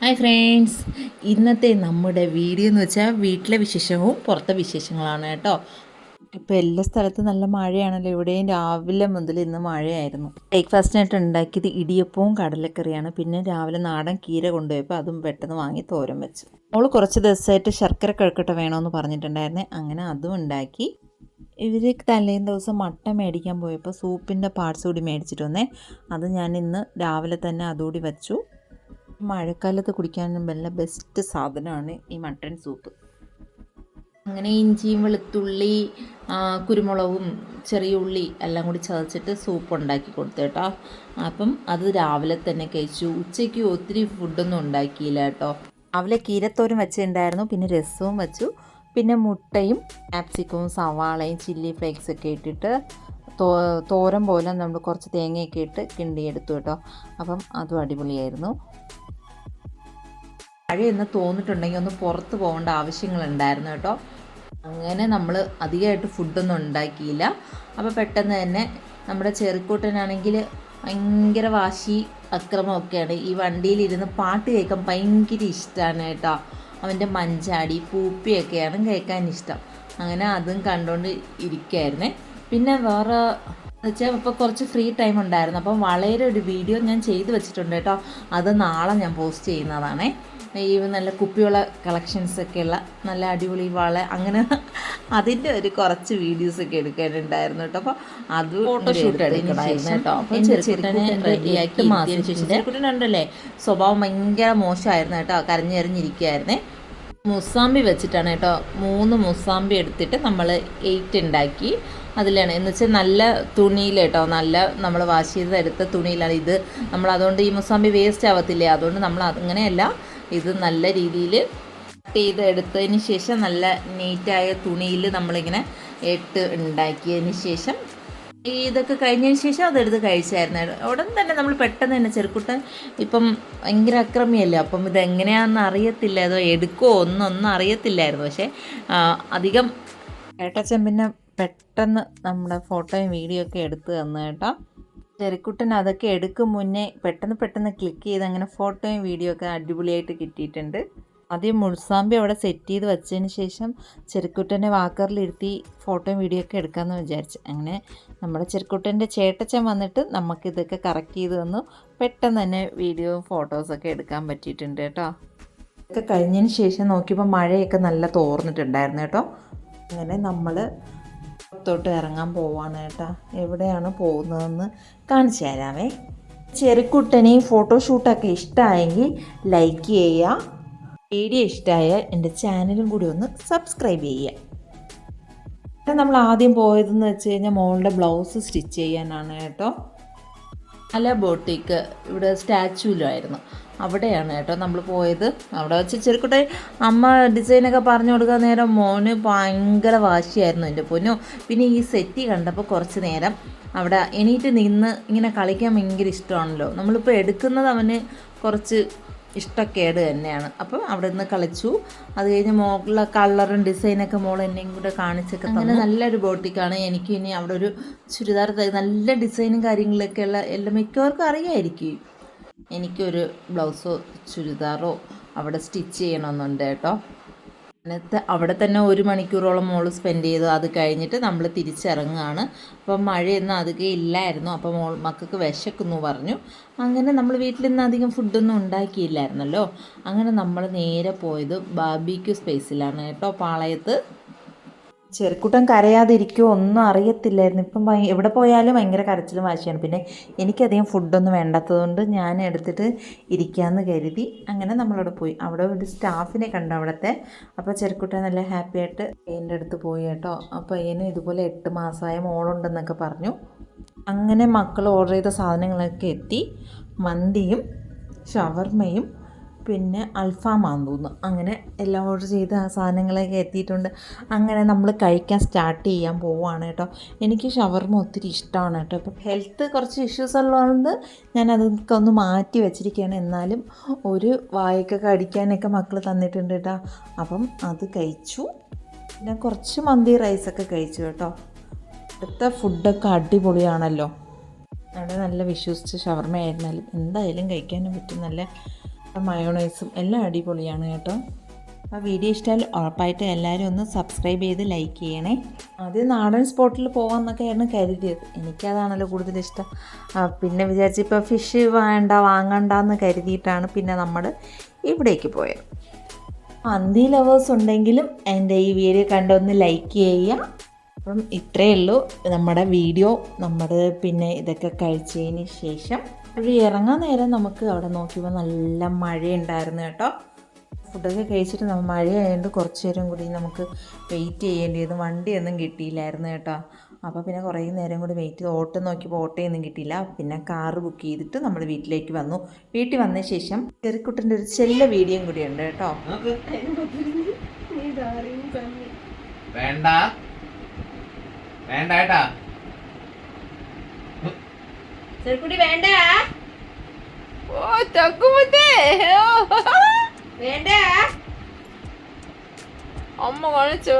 Hi friends ഇന്നത്തെ നമ്മുടെ video എന്ന് വെച്ചാൽ വീട്ടിലെ വിശേഷവും പുറത്തെ വിശേഷങ്ങളാണ് കേട്ടോ. ഇപ്പോൾ എല്ലാ സ്ഥലത്തും നല്ല മഴയാണല്ലോ. ഇവിടെയും രാവിലെ മുതൽ ഇന്ന് മഴയായിരുന്നു. ബ്രേക്ക്ഫാസ്റ്റിനായിട്ട് ഉണ്ടാക്കിയത് ഇടിയപ്പവും കടലക്കറിയാണ്. പിന്നെ രാവിലെ നാടൻ കീര കൊണ്ടുപോയപ്പോൾ അതും പെട്ടെന്ന് വാങ്ങി തോരൻ വെച്ചു. അവൾ കുറച്ച് ദിവസമായിട്ട് ശർക്കര കിഴക്കട്ട വേണമെന്ന് പറഞ്ഞിട്ടുണ്ടായിരുന്നേ. അങ്ങനെ അതും ഉണ്ടാക്കി. ഇവർ തലേന്ന് ദിവസം മട്ട മേടിക്കാൻ പോയപ്പോൾ സൂപ്പിന്റെ പാർട്സ് കൂടി മേടിച്ചിട്ട് വന്നേ. അത് ഞാൻ ഇന്ന് രാവിലെ തന്നെ അതുകൂടി വെച്ചു. മഴക്കാലത്ത് കുടിക്കാനും നല്ല ബെസ്റ്റ് സാധനമാണ് ഈ മട്ടൺ സൂപ്പ് അങ്ങനെ ഇഞ്ചിയും വെളുത്തുള്ളി കുരുമുളകും ചെറിയ ഉള്ളി എല്ലാം കൂടി ചതച്ചിട്ട് സൂപ്പ് ഉണ്ടാക്കി കൊടുത്തു കേട്ടോ. അപ്പം അത് രാവിലെ തന്നെ കഴിച്ചു. ഉച്ചയ്ക്ക് ഒത്തിരി ഫുഡൊന്നും ഉണ്ടാക്കിയില്ല കേട്ടോ. രാവിലെ കീരത്തോരും വെച്ചിട്ടുണ്ടായിരുന്നു. പിന്നെ രസവും വെച്ചു. പിന്നെ മുട്ടയും ആപ്സിക്കവും സവാളയും ചില്ലി ഫ്ലേക്സ് ഒക്കെ ഇട്ടിട്ട് തോരൻ പോലെ നമ്മൾ കുറച്ച് തേങ്ങയൊക്കെ ഇട്ട് കിണ്ടിയെടുത്തു കേട്ടോ. അപ്പം അതും അടിപൊളിയായിരുന്നു. മഴയെന്ന് തോന്നിട്ടുണ്ടെങ്കിൽ ഒന്ന് പുറത്ത് പോകേണ്ട ആവശ്യങ്ങളുണ്ടായിരുന്നു കേട്ടോ. അങ്ങനെ നമ്മൾ അധികമായിട്ട് ഫുഡൊന്നും ഉണ്ടാക്കിയില്ല. അപ്പോൾ പെട്ടെന്ന് തന്നെ നമ്മുടെ ചെറുക്കൂട്ടനാണെങ്കിൽ ഭയങ്കര വാശി അക്രമമൊക്കെയാണ് ഈ വണ്ടിയിലിരുന്ന് പാട്ട് കേൾക്കാൻ ഭയങ്കര ഇഷ്ടമാണ് കേട്ടോ. അവന്റെ മഞ്ചാടി പൂപ്പിയൊക്കെയാണ് കേൾക്കാൻ ഇഷ്ടം. അങ്ങനെ അതും കണ്ടുകൊണ്ട് ഇരിക്കുകയായിരുന്നേ പിന്നെ വേറെ വെച്ചാൽ ഇപ്പോൾ കുറച്ച് ഫ്രീ ടൈം ഉണ്ടായിരുന്നു. അപ്പം വളരെ ഒരു വീഡിയോ ഞാൻ ചെയ്തു വെച്ചിട്ടുണ്ട് കേട്ടോ. അത് നാളെ ഞാൻ പോസ്റ്റ് ചെയ്യുന്നതാണേ. ഈ നല്ല കുപ്പിയുള്ള കളക്ഷൻസ് ഉള്ള നല്ല അടിപൊളി വള അങ്ങനെ അതിന്റെ ഒരു കുറച്ച് വീഡിയോസ് ഒക്കെ എടുക്കാനുണ്ടായിരുന്നു കേട്ടോ. അപ്പോൾ അത് ഫോട്ടോഷൂട്ട് എടുക്കണമായിരുന്നു കേട്ടോ. അപ്പം ചെറുക്കുട്ടനെ റെഡിയാക്കി മാസം ചെറുക്കുട്ടനുണ്ടല്ലേ? സ്വഭാവം ഭയങ്കര മോശമായിരുന്നു കേട്ടോ. കരഞ്ഞെറിഞ്ഞിരിക്കുകയായിരുന്നേ മുസാമ്പി വെച്ചിട്ടാണ് കേട്ടോ. മൂന്ന് മുസാമ്പി എടുത്തിട്ട് നമ്മൾ എയ്റ്റ് ഉണ്ടാക്കി. അതിലാണ്. എന്ന് വെച്ചാൽ നല്ല തുണിയിൽ കേട്ടോ നല്ല നമ്മൾ വാഷ് ചെയ്ത് എടുത്ത തുണിയിലാണ് ഇത്. നമ്മൾ അതുകൊണ്ട് ഈ മുസാമ്പി വേസ്റ്റ് ആവത്തില്ലേ? അതുകൊണ്ട് നമ്മൾ അങ്ങനെയല്ല ഇത് നല്ല രീതിയിൽ കട്ട് ചെയ്ത് എടുത്തതിന് ശേഷം നല്ല നീറ്റായ തുണിയിൽ നമ്മളിങ്ങനെ ഇട്ട് ഉണ്ടാക്കിയതിന് ശേഷം ഇതൊക്കെ കഴിഞ്ഞതിന് ശേഷം അതെടുത്ത് കഴിച്ചായിരുന്നു. ഉടൻ തന്നെ നമ്മൾ പെട്ടെന്ന് തന്നെ ചെറുക്കുട്ടൻ ഇപ്പം ഭയങ്കര അക്രമിയല്ലേ? അപ്പം ഇതെങ്ങനെയാണെന്ന് അറിയത്തില്ല. അതോ എടുക്കുമോ ഒന്നൊന്നും അറിയത്തില്ലായിരുന്നു. പക്ഷേ അധികം ഏട്ടച്ചൻ പിന്നെ പെട്ടെന്ന് നമ്മുടെ ഫോട്ടോയും വീഡിയോ ഒക്കെ എടുത്തു തന്നു കേട്ടോ. ചെറിക്കുട്ടൻ അതൊക്കെ എടുക്കും മുന്നേ പെട്ടെന്ന് പെട്ടെന്ന് ക്ലിക്ക് ചെയ്ത് അങ്ങനെ ഫോട്ടോയും വീഡിയോ ഒക്കെ അടിപൊളിയായിട്ട് കിട്ടിയിട്ടുണ്ട്. ആദ്യം മുൾസാമ്പി അവിടെ സെറ്റ് ചെയ്ത് വെച്ചതിന് ശേഷം ചെറുക്കുട്ടന്റെ വാക്കറിലിരുത്തി ഫോട്ടോയും വീഡിയോ ഒക്കെ എടുക്കാമെന്ന് വിചാരിച്ചു. അങ്ങനെ നമ്മുടെ ചെറുക്കുട്ടന്റെ ചേട്ടച്ചൻ വന്നിട്ട് നമുക്കിതൊക്കെ കറക്റ്റ് ചെയ്ത് തന്നു. പെട്ടെന്ന് തന്നെ വീഡിയോയും ഫോട്ടോസൊക്കെ എടുക്കാൻ പറ്റിയിട്ടുണ്ട് കേട്ടോ. ഇതൊക്കെ കഴിഞ്ഞതിന് ശേഷം നോക്കിയപ്പോൾ മഴയൊക്കെ നല്ല തോർന്നിട്ടുണ്ടായിരുന്നു കേട്ടോ. അങ്ങനെ നമ്മൾ പുറത്തോട്ട് ഇറങ്ങാൻ പോവാണ് കേട്ടോ. എവിടെയാണ് പോകുന്നതെന്ന് കാണിച്ചു തരാമേ ചെറുക്കുട്ടനെ ഫോട്ടോഷൂട്ടൊക്കെ ഇഷ്ടമായെങ്കിൽ ലൈക്ക് ചെയ്യുക. വീഡിയോ ഇഷ്ടമായ എന്റെ ചാനലും കൂടി ഒന്ന് സബ്സ്ക്രൈബ് ചെയ്യുക. നമ്മൾ ആദ്യം പോയതെന്ന് വെച്ച് കഴിഞ്ഞാൽ മോളുടെ ബ്ലൗസ് സ്റ്റിച്ച് ചെയ്യാനാണ് കേട്ടോ. അല ബോട്ടിക്ക് ഇവിടെ സ്റ്റാച്യൂലായിരുന്നു. അവിടെയാണ് കേട്ടോ നമ്മൾ പോയത്. അവിടെ വെച്ച് ചെറുക്കുട്ടെ അമ്മ ഡിസൈനൊക്കെ പറഞ്ഞു കൊടുക്കാൻ നേരം മോന് ഭയങ്കര വാശിയായിരുന്നു എന്റെ പൊന്നു. പിന്നെ ഈ സെറ്റി കണ്ടപ്പോൾ കുറച്ച് നേരം അവിടെ എണീറ്റ് നിന്ന് ഇങ്ങനെ കളിക്കാൻ ഭയങ്കര ഇഷ്ടമാണല്ലോ. നമ്മളിപ്പോൾ എടുക്കുന്നത് അവന് കുറച്ച് ഇഷ്ടക്കേട് തന്നെയാണ്. അപ്പം അവിടെ നിന്ന് കളിച്ചു. അത് കഴിഞ്ഞ് മോളിലെ കളറും ഡിസൈനൊക്കെ മോൾ എന്നെയും കൂടെ കാണിച്ചൊക്കെ അങ്ങനെ നല്ലൊരു ബോട്ടിക്കാണ്. എനിക്ക് ഇനി അവിടെ ഒരു ചുരിദാർ നല്ല ഡിസൈനും കാര്യങ്ങളൊക്കെ ഉള്ള എല്ലാം മിക്കവർക്കും അറിയായിരിക്കും. എനിക്കൊരു ബ്ലൗസോ ചുരിദാറോ അവിടെ സ്റ്റിച്ച് ചെയ്യണമെന്നുണ്ട് കേട്ടോ. എന്നിട്ട് അവിടെ തന്നെ ഒരു മണിക്കൂറോളം മോൾ സ്പെൻഡ് ചെയ്തു. അത് കഴിഞ്ഞിട്ട് നമ്മൾ തിരിച്ചിറങ്ങുകയാണ്. അപ്പം മഴയൊന്നും അധികം ഇല്ലായിരുന്നു. അപ്പോൾ മോൾ മക്കൾക്ക് വിശക്കുന്നു പറഞ്ഞു. അങ്ങനെ നമ്മൾ വീട്ടിൽ നിന്ന് അധികം ഫുഡൊന്നും ഉണ്ടാക്കിയില്ലായിരുന്നല്ലോ. അങ്ങനെ നമ്മൾ നേരെ പോയത് ബാബിക്യു സ്പേസിലാണ് കേട്ടോ പാളയത്ത്. ചെറുക്കുട്ടൻ കരയാതിരിക്കുമോ ഒന്നും അറിയത്തില്ലായിരുന്നു. ഇപ്പം എവിടെ പോയാലും ഭയങ്കര കരച്ചിലും വാശിയാണ്. പിന്നെ എനിക്കധികം ഫുഡൊന്നും വേണ്ടാത്തതുകൊണ്ട് ഞാൻ എടുത്തിട്ട് ഇരിക്കാമെന്ന് കരുതി അങ്ങനെ നമ്മളവിടെ പോയി. അവിടെ ഒരു സ്റ്റാഫിനെ കണ്ടു അവിടുത്തെ. അപ്പോൾ ചെറുക്കുട്ടൻ നല്ല ഹാപ്പി ആയിട്ട് എന്റെ അടുത്ത് പോയി കേട്ടോ. അപ്പോൾ അതിന് ഇതുപോലെ എട്ട് മാസമായ മോളുണ്ടെന്നൊക്കെ പറഞ്ഞു. അങ്ങനെ മക്കൾ ഓർഡർ ചെയ്ത സാധനങ്ങളൊക്കെ എത്തി. മന്തിയും ഷവർമയും പിന്നെ അൽഫാമാന്ന് തോന്നുന്നു അങ്ങനെ എല്ലാം ഓർഡർ ചെയ്ത് ആ സാധനങ്ങളൊക്കെ എത്തിയിട്ടുണ്ട്. അങ്ങനെ നമ്മൾ കഴിക്കാൻ സ്റ്റാർട്ട് ചെയ്യാൻ പോവുകയാണ് കേട്ടോ. എനിക്ക് ഷവർമ ഒത്തിരി ഇഷ്ടമാണ് കേട്ടോ. ഇപ്പം ഹെൽത്ത് കുറച്ച് ഇഷ്യൂസ് ഉള്ളതുകൊണ്ട് ഞാൻ അതൊക്കെ ഒന്ന് മാറ്റി വെച്ചിരിക്കുകയാണ്. എന്നാലും ഒരു വായൊക്കെ കടിക്കാനൊക്കെ മക്കൾ തന്നിട്ടുണ്ട് കേട്ടോ. അപ്പം അത് കഴിച്ചു. പിന്നെ കുറച്ച് മന്തി റൈസൊക്കെ കഴിച്ചു കേട്ടോ. അടുത്ത ഫുഡൊക്കെ അടിപൊളിയാണല്ലോ. അവിടെ നല്ല വിശ്വസിച്ച് ഷവർമ ആയിരുന്നാലും എന്തായാലും കഴിക്കാനും പറ്റും നല്ല മയോണൈസും എല്ലാം അടിപൊളിയാണ് കേട്ടോ. അപ്പോൾ വീഡിയോ ഇഷ്ടമായാൽ ഉറപ്പായിട്ട് എല്ലാവരും ഒന്ന് സബ്സ്ക്രൈബ് ചെയ്ത് ലൈക്ക് ചെയ്യണേ. ആദ്യം നാടൻ സ്പോട്ടിൽ പോകാമെന്നൊക്കെയായിരുന്നു കരുതിയത്. എനിക്കതാണല്ലോ കൂടുതൽ ഇഷ്ടം. പിന്നെ വിചാരിച്ച് ഇപ്പോൾ ഫിഷ് വേണ്ട വാങ്ങണ്ടെന്ന് കരുതിയിട്ടാണ് പിന്നെ നമ്മൾ ഇവിടേക്ക് പോയത്. മന്തി ലവേഴ്സ് ഉണ്ടെങ്കിലും എന്റെ ഈ വീഡിയോ കണ്ടൊന്ന് ലൈക്ക് ചെയ്യുക. അപ്പം ഇത്രയേ ഉള്ളൂ നമ്മുടെ വീഡിയോ നമ്മുടെ പിന്നെ ഇതൊക്കെ കഴിച്ചതിന് ശേഷം. ഒരു ഇറങ്ങാൻ നേരം നമുക്ക് അവിടെ നോക്കിയപ്പോൾ നല്ല മഴയുണ്ടായിരുന്നു കേട്ടോ. ഫുഡൊക്കെ കഴിച്ചിട്ട് നമ്മൾ മഴയായതുകൊണ്ട് കുറച്ച് നേരം കൂടി നമുക്ക് വെയിറ്റ് ചെയ്യേണ്ടി വന്നു വണ്ടിയൊന്നും കിട്ടിയില്ലായിരുന്നു കേട്ടോ. അപ്പോൾ പിന്നെ കുറേ നേരം കൂടി വെയിറ്റ് ചെയ്ത് ഓട്ടോ നോക്കിയപ്പോൾ ഓട്ടോയൊന്നും കിട്ടിയില്ല. പിന്നെ കാറ് ബുക്ക് ചെയ്തിട്ട് നമ്മൾ വീട്ടിലേക്ക് വന്നു. വീട്ടിൽ വന്ന ശേഷം ചെറുക്കുട്ടന്റെ ഒരു ചെല്ല വീഡിയോയും കൂടി ഉണ്ട് കേട്ടോ. വേണ്ട. വേണ്ട ഏട്ടാ ചെറുക്കുട്ടി വേണ്ട? ഓ തക്കുമുത്തേ വേണ്ട? അമ്മ കൊണിച്ചു